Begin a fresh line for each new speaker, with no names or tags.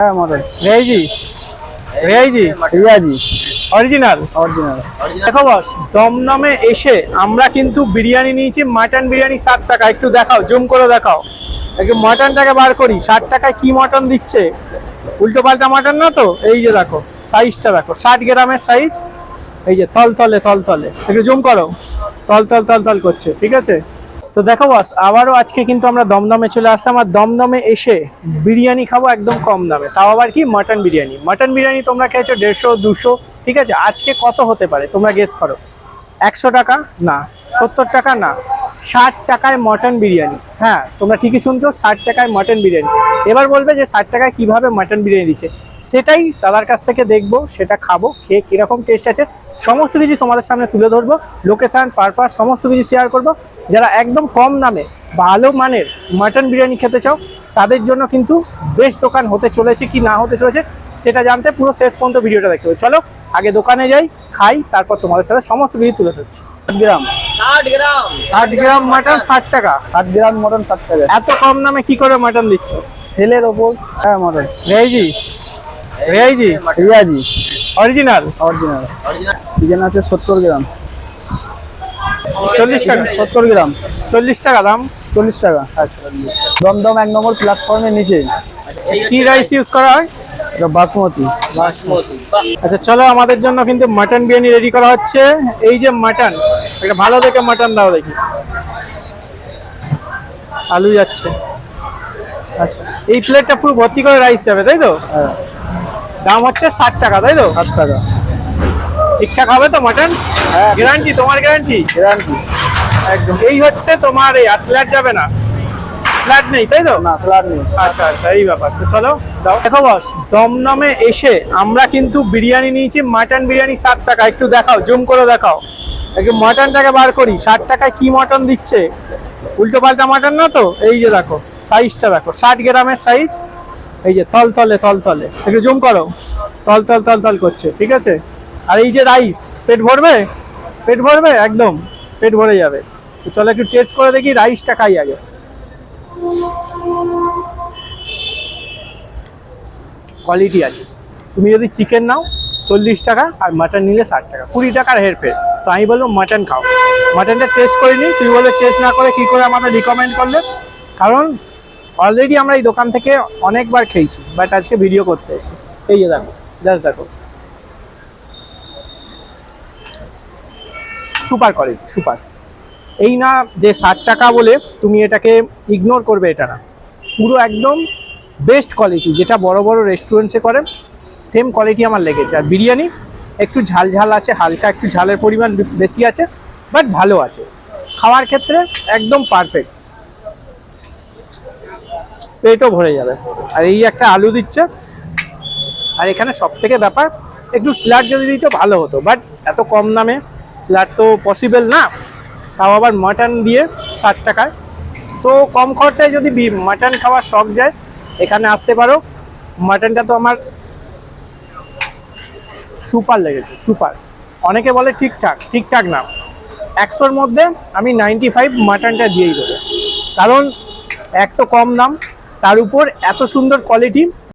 হ্যাঁ মটন
রেয়াইজি রেয়াইজি
রিয়াজি।
অরিজিনাল
অরিজিনাল
দেখো বস দমদমে এসে আমরা কিন্তু বিরিয়ানি নিয়েছি মাটন বিরিয়ানি ষাট টাকা। একটু দেখাও জুম করে দেখাও। একটু মাটনটাকে বার করি ষাট টাকায় কি মটন দিচ্ছে? উল্টো পাল্টা মাটন না তো? এই যে দেখো সাইজটা দেখো ষাট গ্রামের সাইজ এই যে তল তলে তল তলে একটু জুম করো। তল তল তল তল করছে ঠিক আছে? তো দেখো বস আবারও আজকে কিন্তু আমরা দমদমে চলে আসলাম আর দমদমে এসে বিরিয়ানি খাব একদম কম দামে। তাও আবার কি? মাটন বিরিয়ানি। মাটন বিরিয়ানি তোমরা খেয়েছো দেড়শো, দুশো, ঠিক আছে? আজকে কত হতে পারে? তোমরা গেস করো। একশো টাকা? না। সত্তর টাকা? না। ষাট টাকায় মটন বিরিয়ানি। হ্যাঁ তোমরা ঠিকই শুনছো, ষাট টাকায় মটন বিরিয়ানি। এবার বলবে যে ষাট টাকায় কীভাবে মটন বিরিয়ানি দিচ্ছে? সেটাই দাদার কাছ থেকে দেখব সেটা খাব খেয়ে কীরকম টেস্ট আছে। সমস্ত কিছু তোমাদের সামনে তুলে ধরবো লোকেশান পারপাস সমস্ত কিছু শেয়ার করব। যারা একদম কম দামে ভালো মানের মাটন বিরিয়ানি খেতে চাও তাদের জন্য কিন্তু বেস্ট দোকান হতে চলেছে কি না হতে চলেছে সেটা জানতে পুরো শেষ পর্যন্ত ভিডিওটা দেখতে হবে। চলো আগে দোকানে যাই খাই তারপর তোমাদের সাথে সমস্ত কিছু তুলে ধরছি।
ষাট গ্রাম।
ষাট গ্রাম। মাটন ষাট টাকা।
ষাট গ্রাম মটন ষাট টাকা।
এত কম দামে কি করে মাটন দিচ্ছ?
সেলের ওপর। হ্যাঁ মটন
রেয়াইজি রেয়াইজি
রিয়াজি।
অরিজিনাল
অরিজিনাল চিকেন আছে সত্তর গ্রাম।
চল্লিশ টাকা।
সত্তর গ্রাম।
চল্লিশ টাকা দাম?
চল্লিশ টাকা।
আচ্ছা
দমদম এক নম্বর প্ল্যাটফর্মের নিচে।
কি রাইস ইউজ করা হয়?
এটা বাসমতি।
আচ্ছা চলো আমাদের জন্য কিন্তু মাটন বিরিয়ানি রেডি করা হচ্ছে। এই যে মাটন একটা ভালো দেখে মাটন দাও দেখি। আলু যাচ্ছে। আচ্ছা এই প্লেটটা পুরো ভর্তি করে রাইস যাবে তাই তো?
হ্যাঁ।
দাম হচ্ছে ষাট টাকা তাই তো?
ষাট টাকা।
ঠিকঠাক হবে তো মাটন
হ্যাঁ।
গ্যারান্টি তোমার গ্যারান্টি
গ্যারান্টি
একদম। এই হচ্ছে তোমার এই আর স্ল্যাট যাবে না। স্ল্যাট নেই তাই তো?
না ফ্লার নেই।
আচ্ছা আচ্ছা এই ব্যাপার। তো চলো দাও। দেখো বস দমদমে এসে আমরা কিন্তু বিরিয়ানি নিয়েছি মাটন বিরিয়ানি ষাট টাকা। একটু দেখাও জুম করে দেখাও। একটু মাটনটাকে বার করি ষাট টাকায় কি মটন দিচ্ছে? উল্টো পাল্টা মাটন না তো? এই যে দেখো সাইজটা দেখো ষাট গ্রামের সাইজ এই যে তল তলে তল তলে। একটু জুম করো। তল তল তল তল করছে, ঠিক আছে? আর এই যে রাইস, পেট ভরবে? পেট ভরবে? একদম, পেট ভরে যাবে। চলো একটু টেস্ট করে দেখি রাইসটা খাই আগে। কোয়ালিটি আছে। তুমি যদি চিকেন নাও, চল্লিশ টাকা আর মাটন নিলে ষাট টাকা। কুড়ি টাকার হেরফের তো আমি বলব মাটন খাও। মাটনটা টেস্ট করে নিই তুমি বলবে টেস্ট না করে কি করে আমাদের রিকমেন্ড করলে? কারণ অলরেডি আমরা এই দোকান থেকে অনেকবার খেয়েছি বাট আজকে ভিডিও করতে এসেছি। এই যে দেখো জাস্ট দেখো। সুপার কোয়ালিটি সুপার এই না যে ষাট টাকা বলে তুমি এটাকে ইগনোর করবে, এটা না। পুরো একদম বেস্ট কোয়ালিটি যেটা বড় বড় রেস্টুরেন্টসে করে সেম কোয়ালিটি আমার লেগেছে। আর বিরিয়ানি, একটু ঝাল ঝাল আছে, হালকা একটু ঝালের পরিমাণ বেশি আছে বাট ভালো আছে। খাওয়ার ক্ষেত্রে একদম পারফেক্ট পেটও ভরে যাবে। আর এই একটা আলু দিচ্ছে। আর এখানে সব থেকে ব্যাপার, একটু স্ল্যাট যদি দিত ভালো হতো। বাট এত কম দামে স্ল্যাট তো পসিবল না। তাও আবার মাটন দিয়ে ষাট টাকায়। তো কম খরচায় যদি মাটন খাওয়ার শখ যায়, এখানে আসতে পারো। মাটনটা তো আমার সুপার লেগেছে সুপার অনেকে বলে ঠিকঠাক ঠিকঠাক না। একশোর মধ্যে আমি নাইনটি ফাইভ মাটনটা দিয়েই দেবো। কারণ এক তো কম দাম তার উপর এত সুন্দর কোয়ালিটি